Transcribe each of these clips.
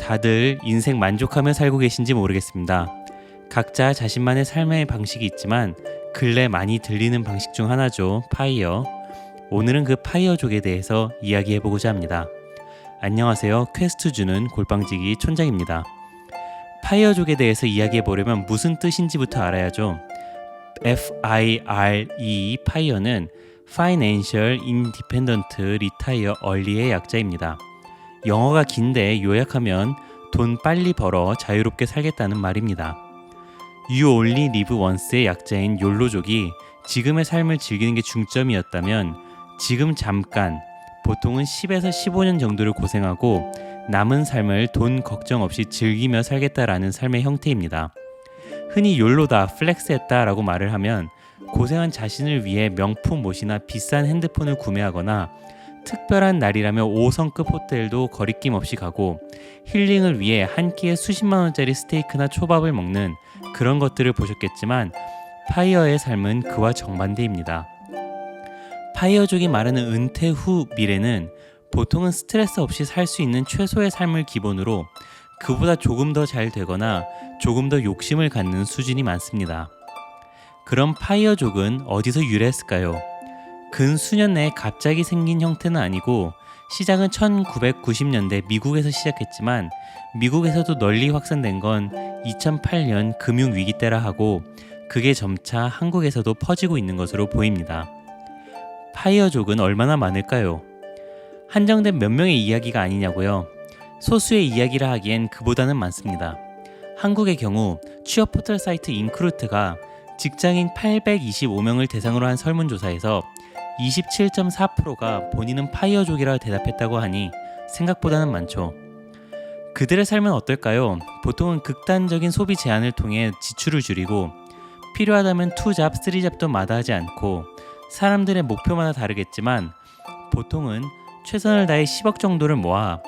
다들 인생 만족하며 살고 계신지 모르겠습니다. 각자 자신만의 삶의 방식이 있지만 근래 많이 들리는 방식 중 하나죠. 파이어. 오늘은 그 파이어족에 대해서 이야기해 보고자 합니다. 안녕하세요. 퀘스트 주는 골방지기 촌장입니다. 파이어족에 대해서 이야기해 보려면 무슨 뜻인지부터 알아야죠. FIRE 파이어는 Financial Independent Retire Early의 약자입니다. 영어가 긴데 요약하면 돈 빨리 벌어 자유롭게 살겠다는 말입니다. You Only Live Once의 약자인 욜로족이 지금의 삶을 즐기는 게 중점이었다면 지금 잠깐 보통은 10에서 15년 정도를 고생하고 남은 삶을 돈 걱정 없이 즐기며 살겠다라는 삶의 형태입니다. 흔히 욜로다, 플렉스했다 라고 말을 하면 고생한 자신을 위해 명품 옷이나 비싼 핸드폰을 구매하거나 특별한 날이라며 5성급 호텔도 거리낌 없이 가고 힐링을 위해 한 끼에 수십만 원짜리 스테이크나 초밥을 먹는 그런 것들을 보셨겠지만 파이어의 삶은 그와 정반대입니다. 파이어족이 말하는 은퇴 후 미래는 보통은 스트레스 없이 살 수 있는 최소의 삶을 기본으로 그보다 조금 더 잘 되거나 조금 더 욕심을 갖는 수준이 많습니다. 그럼 파이어족은 어디서 유래했을까요? 근 수년 내에 갑자기 생긴 형태는 아니고 시작은 1990년대 미국에서 시작했지만 미국에서도 널리 확산된 건 2008년 금융 위기 때라 하고 그게 점차 한국에서도 퍼지고 있는 것으로 보입니다. 파이어족은 얼마나 많을까요? 한정된 몇 명의 이야기가 아니냐고요. 소수의 이야기라 하기엔 그보다는 많습니다. 한국의 경우 취업 포털 사이트 인크루트가 직장인 825명을 대상으로 한 설문조사에서 27.4%가 본인은 파이어족이라 대답했다고 하니 생각보다는 많죠. 그들의 삶은 어떨까요? 보통은 극단적인 소비 제한을 통해 지출을 줄이고 필요하다면 투잡, 쓰리잡도 마다하지 않고 사람들의 목표마다 다르겠지만 보통은 최선을 다해 10억 정도를 모아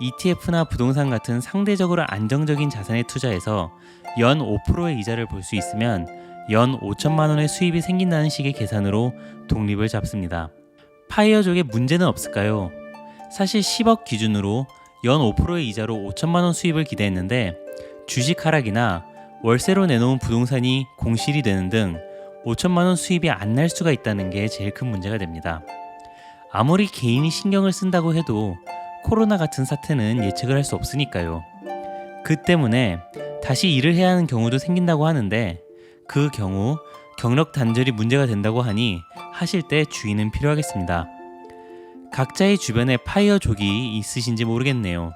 ETF나 부동산 같은 상대적으로 안정적인 자산에 투자해서 연 5%의 이자를 볼 수 있으면 연 5천만 원의 수입이 생긴다는 식의 계산으로 독립을 잡습니다. 파이어족의 문제는 없을까요? 사실 10억 기준으로 연 5%의 이자로 5천만 원 수입을 기대했는데 주식 하락이나 월세로 내놓은 부동산이 공실이 되는 등 5천만 원 수입이 안 날 수가 있다는 게 제일 큰 문제가 됩니다. 아무리 개인이 신경을 쓴다고 해도 코로나 같은 사태는 예측을 할 수 없으니까요. 그 때문에 다시 일을 해야 하는 경우도 생긴다고 하는데 그 경우 경력 단절이 문제가 된다고 하니 하실 때 주의는 필요하겠습니다. 각자의 주변에 파이어족이 있으신지 모르겠네요.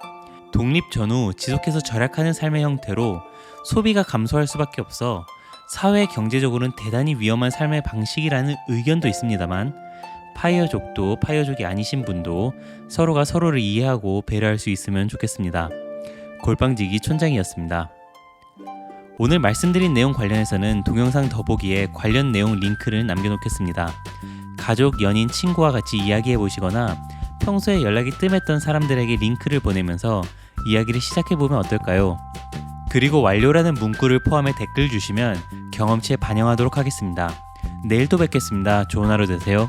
독립 전후 지속해서 절약하는 삶의 형태로 소비가 감소할 수밖에 없어 사회 경제적으로는 대단히 위험한 삶의 방식이라는 의견도 있습니다만 파이어족도 파이어족이 아니신 분도 서로가 서로를 이해하고 배려할 수 있으면 좋겠습니다. 골방지기 촌장이었습니다. 오늘 말씀드린 내용 관련해서는 동영상 더보기에 관련 내용 링크를 남겨놓겠습니다. 가족, 연인, 친구와 같이 이야기해 보시거나 평소에 연락이 뜸했던 사람들에게 링크를 보내면서 이야기를 시작해 보면 어떨까요? 그리고 완료라는 문구를 포함해 댓글 주시면 경험치에 반영하도록 하겠습니다. 내일 또 뵙겠습니다. 좋은 하루 되세요.